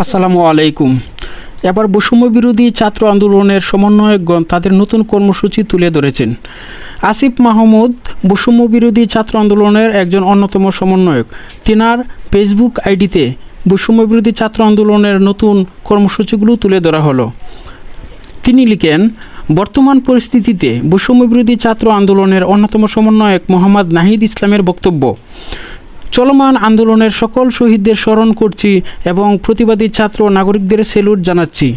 আসসালামু আলাইকুম। এবার বৈষম্য বিরোধী ছাত্র আন্দোলনের সমন্বয়কগণ তাদের নতুন কর্মসূচি তুলে ধরেছেন। আসিফ মাহমুদ বৈষম্য বিরোধী ছাত্র আন্দোলনের একজন অন্যতম সমন্বয়ক। তিনার ফেসবুক আইডিতে বৈষম্য বিরোধী ছাত্র আন্দোলনের নতুন কর্মসূচিগুলো তুলে ধরা হলো। তিনি লিখেন, বর্তমান পরিস্থিতিতে বৈষম্যবিরোধী ছাত্র আন্দোলনের অন্যতম সমন্বয়ক মোহাম্মদ নাহিদ ইসলামের বক্তব্য, চলমান আন্দোলনের সকল শহীদদের স্মরণ করছি এবং প্রতিবাদী ছাত্র নাগরিকদের সেলুট জানাচ্ছি।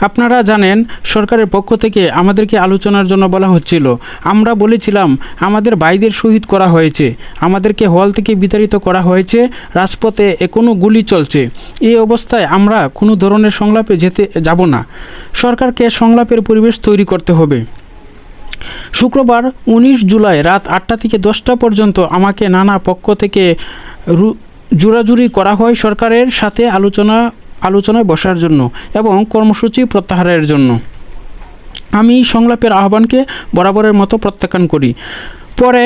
আপনারা জানেন, সরকারের পক্ষ থেকে আমাদেরকে আলোচনার জন্য বলা হচ্ছিল। আমরা বলেছিলাম, আমাদের ভাইদের শহীদ করা হয়েছে। আমাদেরকে হল থেকে বিতাড়িত করা হয়েছে। রাজপথে এখনও গুলি চলছে। এই অবস্থায় আমরা কোনো ধরনের সংলাপে যেতে, যাব না। সরকারকে সংলাপের পরিবেশ তৈরি করতে হবে। শুক্রবার উনিশ জুলাই রাত আটটা থেকে দশটা পর্যন্ত আমাকে নানা পক্ষ থেকে জোরাজুরি করা হয় সরকারের সাথে আলোচনা আলোচনায় বসার জন্য এবং কর্মসূচি প্রত্যাহারের জন্য। আমি সংলাপের আহ্বানকে বরাবরের মতো প্রত্যাখ্যান করি। পরে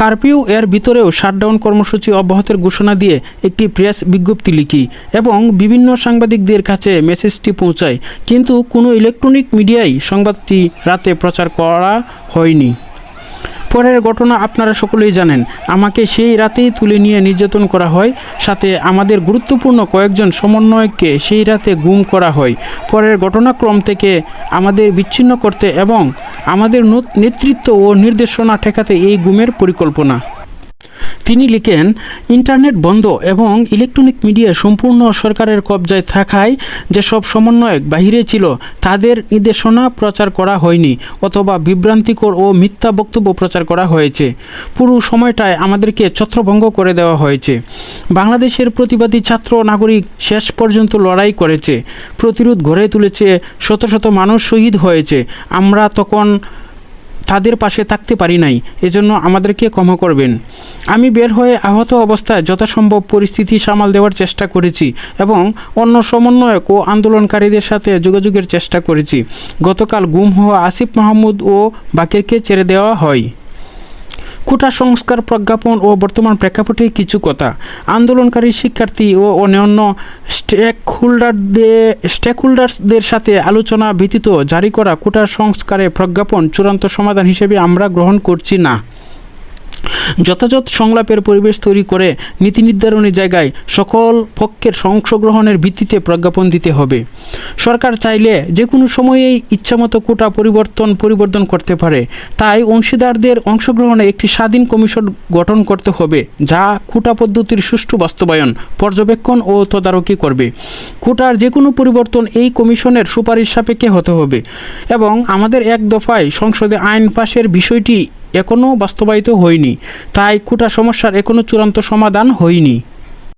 কারফিউ এর ভিতরেও শাটডাউন কর্মসূচি অব্যাহতের ঘোষণা দিয়ে একটি প্রেস বিজ্ঞপ্তি লিখি এবং বিভিন্ন সাংবাদিকদের কাছে মেসেজটি পৌঁছায়। কিন্তু কোনো ইলেকট্রনিক মিডিয়ায় সংবাদটি রাতে প্রচার করা হয়নি। পরের ঘটনা আপনারা সকলেই জানেন। আমাকে সেই রাতেই তুলে নিয়ে নির্যাতন করা হয়। সাথে আমাদের গুরুত্বপূর্ণ কয়েকজন সমন্বয়ককে সেই রাতে গুম করা হয়। পরের ঘটনাক্রম থেকে আমাদের বিচ্ছিন্ন করতে এবং আমাদের নত- নেতৃত্ব ও নির্দেশনা ঠেকাতে এই গুমের পরিকল্পনা। তিনি লিখেন, ইন্টারনেট বন্ধ এবং ইলেকট্রনিক মিডিয়া সম্পূর্ণ সরকারের কবজায় থাকায় যেসব সমন্বয়ক বাহিরে ছিল, তাদের নির্দেশনা প্রচার করা হয়নি অথবা বিভ্রান্তিকর ও মিথ্যা বক্তব্য প্রচার করা হয়েছে। পুরো সময়টায় আমাদেরকে ছত্রভঙ্গ করে দেওয়া হয়েছে। বাংলাদেশের প্রতিবাদী ছাত্র নাগরিক শেষ পর্যন্ত লড়াই করেছে। প্রতিরোধ গড়ে তুলেছে শত শত মানুষ শহীদ হয়েছে। আমরা তখন তাদের পাশে থাকতে পারি নাই, এজন্য আমাদেরকে ক্ষমা করবেন। আমি বের হয়ে আহত অবস্থায় যথাসম্ভব পরিস্থিতি সামাল দেওয়ার চেষ্টা করেছি এবং অন্য সমন্বয়ক ও আন্দোলনকারীদের সাথে যোগাযোগের চেষ্টা করেছি। গতকাল গুম হওয়া আসিফ মাহমুদ ও বাকিরকে ছেড়ে দেওয়া হয়। কোটা সংস্কার প্রজ্ঞাপন ও বর্তমান প্রেক্ষাপটে কিছু কথা। আন্দোলনকারী শিক্ষার্থী ও অন্যান্য স্টেক হোল্ডারদের স্টেক হোল্ডার্সদের সাথে আলোচনা ব্যতীত জারি করা কোটা সংস্কারে প্রজ্ঞাপন চূড়ান্ত সমাধান হিসেবে আমরা গ্রহণ করছি না। যথাযথ সংলাপের পরিবেশ তৈরি করে নীতি নির্ধারণের জায়গায় সকল পক্ষের অংশগ্রহণের ভিত্তিতে প্রজ্ঞাপন দিতে হবে। সরকার চাইলে যে কোনো সময়েই ইচ্ছামতো কোটা পরিবর্তন পরিবর্তন করতে পারে। তাই অংশীদারদের অংশগ্রহণে একটি স্বাধীন কমিশন গঠন করতে হবে, যা কোটা পদ্ধতির সুষ্ঠু বাস্তবায়ন, পর্যবেক্ষণ ও তদারকি করবে। কোটার যে কোনো পরিবর্তন এই কমিশনের সুপারিশ সাপেক্ষে হতে হবে এবং আমাদের এক দফায় সংসদে আইন পাশের বিষয়টি এখনও বাস্তবায়িত হয়নি। তাই কোটা সমস্যার এখনও চূড়ান্ত সমাধান হয়নি।